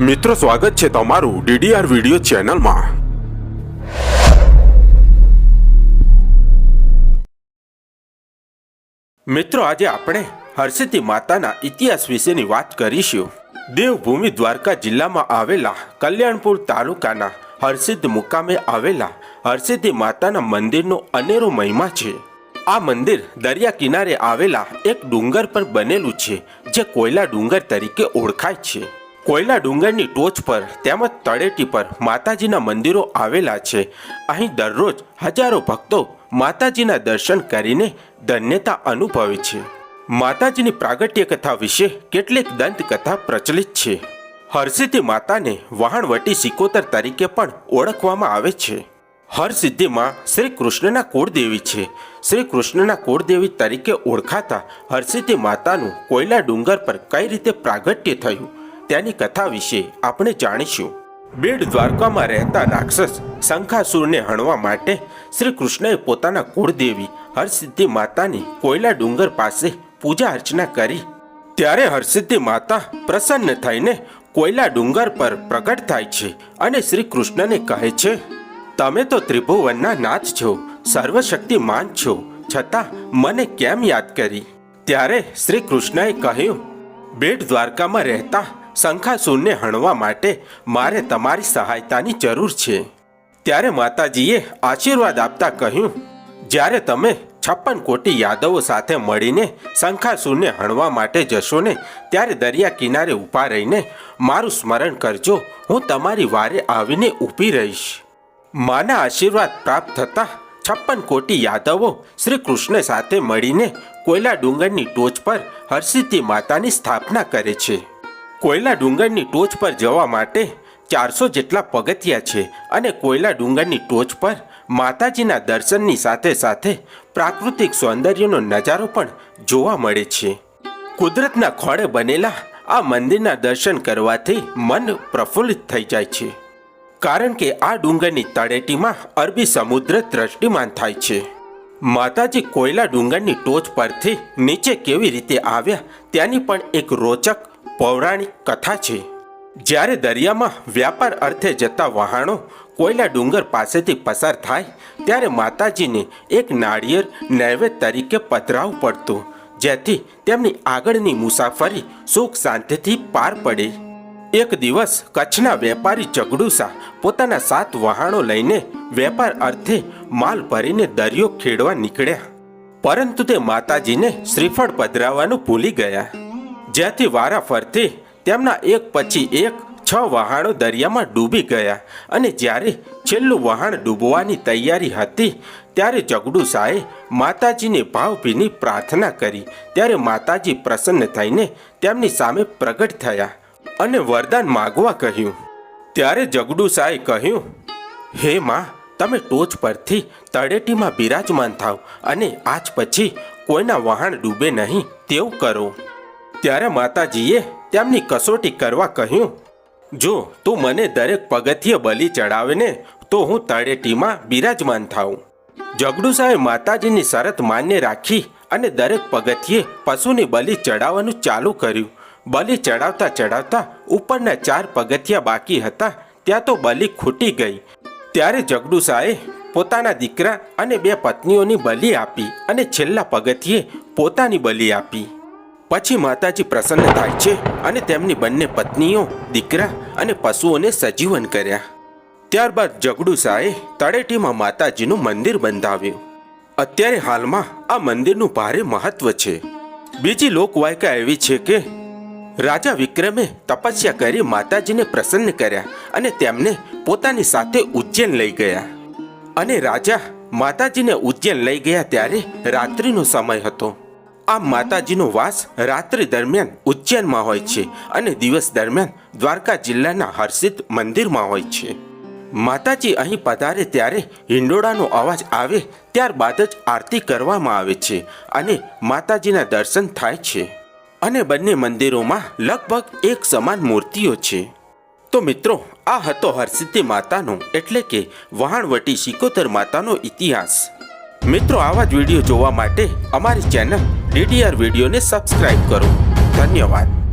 મિત્રો, સ્વાગત છે તમારું ડીડીઆર વિડિયો ચેનલમાં. મિત્રો, આજે આપણે હરસિદ્ધિ માતાના ઇતિહાસ વિશેની વાત કરીશું. દેવભૂમિ દ્વારકા જિલ્લામાં આવેલા કલ્યાણપુર તાલુકાના હરસિદ્ધ મુકામે આવેલા હરસિદ્ધિ માતાના મંદિરનો અનેરો મહિમા છે. આ મંદિર દરિયા કિનારે આવેલા એક ડુંગર પર બનેલું છે, જે કોયલા ડુંગર તરીકે ઓળખાય છે. કોયલા ડુંગરની ટોચ પર તેમજ તળેટી પર માતાજીના મંદિરો આવેલા છે. અહીં દરરોજ હજારો ભક્તો માતાજીના દર્શન કરીને ધન્યતા અનુભવે છે. માતાજીની પ્રાગટ્ય કથા વિશે કેટલીક દંતકથા પ્રચલિત છે. હરસિદ્ધિ માતાને વહાણવટી સિકોતર તરીકે પણ ઓળખવામાં આવે છે. હરસિદ્ધિમાં શ્રી કૃષ્ણના કુળદેવી છે. શ્રી કૃષ્ણના કુળદેવી તરીકે ઓળખાતા હરસિદ્ધિ માતાનું કોયલા ડુંગર પર કઈ રીતે પ્રાગટ્ય થયું? તેની કથા વિશે આપણે જાણીશું. બેડ દ્વારકામાં રહેતા રાક્ષસ શંખાસુરને હણવા માટે શ્રી કૃષ્ણએ પોતાના કુળદેવી હરસિદ્ધિ માતાની કોયલા ડુંગર પાસે પૂજા અર્ચના કરી. ત્યારે હરસિદ્ધિ માતા પ્રસન્ન થઈને કોયલા ડુંગર પર પ્રગટ થાય છે અને શ્રી કૃષ્ણને કહે છે, તમે તો ત્રિભુવનના નાથ છો, સર્વશક્તિમાન છો, છતાં મને કેમ યાદ કરી? ત્યારે શ્રી કૃષ્ણએ કહ્યું બેટ દ્વારકામાં રહેતા શંખાસુરને હણવા માટે મારે તમારી સહાયતાની જરૂર છે. ત્યારે માતાજીએ આશીર્વાદ આપતા કહ્યું, જ્યારે તમે છપ્પન કોટી યાદવો સાથે મળીને શંખાસુરને હણવા માટે જશો ને, ત્યારે દરિયા કિનારે ઊભા રહીને મારું સ્મરણ કરજો, હું તમારી વારે આવીને ઊભી રહીશ. માના આશીર્વાદ પ્રાપ્ત થતાં છપ્પન કોટી યાદવો શ્રી કૃષ્ણ સાથે મળીને કોયલા ડુંગરની ટોચ પર હરસિદ્ધિ માતાની સ્થાપના કરે છે. કોયલા ડુંગરની ટોચ પર જવા માટે ચારસો જેટલા પગથિયા છે અને કોયલા ડુંગરની ટોચ પર માતાજીના દર્શનની સાથે સાથે પ્રાકૃતિક સૌંદર્યનો નજારો પણ જોવા મળે છે. કુદરતના ખોળે બનેલા આ મંદિરના દર્શન કરવાથી મન પ્રફુલ્લિત થઈ જાય છે. કારણ કે આ ડુંગરની તળેટીમાં અરબી સમુદ્ર દ્રષ્ટિમાન થાય છે. માતાજી કોયલા ડુંગરની ટોચ પરથી નીચે કેવી રીતે આવ્યા ત્યાંની પણ એક રોચક પૌરાણિક કથા છે. જ્યારે દરિયામાં વ્યાપાર અર્થે જતા વહાણો કોયલા ડુંગર પાસેથી પસાર થાય, ત્યારે માતાજીને એક નાળિયેર નૈવેદ્ય તરીકે પધરાવવું પડતું, જેથી તેમની આગળની મુસાફરી સુખ શાંતિથી પાર પડે. એક દિવસ કચ્છના વેપારી જગડુસા પોતાના સાત વહાણો લઈને વેપાર અર્થે માલ ભરીને દરિયો ખેડવા નીકળ્યા. પરંતુ તે માતાજીને શ્રીફળ પધરાવવાનું ભૂલી ગયા. જ્યાંથી વારા ફરતી તેમના એક પછી એક છ વહાણો દરિયામાં ડૂબી ગયા. અને જ્યારે છેલ્લું વહાણ ડૂબવાની તૈયારી હતી, ત્યારે જગડુસાએ માતાજીને ભાવભીની પ્રાર્થના કરી. ત્યારે માતાજી પ્રસન્ન થઈને તેમની સામે પ્રગટ થયા અને વરદાન માગવા કહ્યું. ત્યારે જગડુસાએ કહ્યું, હે માં, તમે ટોચ પરથી તળેટીમાં બિરાજમાન થાવ અને આજ પછી કોઈના વહાણ ડૂબે નહીં તેવું કરો. ત્યારે માતાજીએ તેમની કસોટી કરવા કહ્યું, જો તું મને દરેક પગથિયે બલી ચડાવે ને તો હું તળેટીમાં બિરાજમાન થાઉં. જગડુસાએ માતાજીની શરત માન્ય રાખી અને દરેક પગથિયે પશુની બલી ચડાવવાનું ચાલુ કર્યું. બલી ચડાવતા ચડાવતા ઉપરના ચાર પગથિયા બાકી હતા, ત્યાં તો બલી ખૂટી ગઈ. ત્યારે જગડુસાએ પોતાના દીકરા અને બે પત્નીઓની બલી આપી અને છેલ્લા પગથિયે પોતાની બલી આપી. પછી માતાજી પ્રસન્ન થાય છે અને તેમની બંને પત્નીઓ, દીકરા અને પશુઓને સજીવન કર્યા. ત્યારબાદ જગડુસાએ તળેટીમાં માતાજીનું મંદિર બંધાવ્યું. અત્યારે હાલમાં આ મંદિરનું ભારે મહત્વ છે. બીજી લોકવાયકા એવી છે કે, રાજા વિક્રમે તપસ્યા કરી માતાજીને પ્રસન્ન કર્યા અને તેમને પોતાની સાથે ઉજ્જૈન લઈ ગયા. અને રાજા માતાજીને ઉજ્જૈન લઈ ગયા ત્યારે રાત્રિનો સમય હતો. આમ માતાજીનો વાસ રાત્રિ દરમિયાન ઉજ્જૈનમાં હોય છે અને દિવસ દરમિયાન દ્વારકા જિલ્લાના હર્ષિત મંદિરમાં હોય છે. માતાજી અહીં પધારે ત્યારે હિંડોળાનો અવાજ આવે ત્યારબાદ જ આરતી કરવામાં આવે છે અને માતાજીના દર્શન થાય છે. અને બંને મંદિરોમાં લગભગ એક સમાન મૂર્તિઓ છે. તો મિત્રો, આ હતો હરસિદ્ધિ માતાનો એટલે કે વહાણવટી શિકોતર માતાનો ઇતિહાસ. મિત્રો આવા જ વીડિયો જોવા માટે અમારી ચેનલ ડીડીઆર વિડીયોને સબસ્ક્રાઇબ કરો. ધન્યવાદ.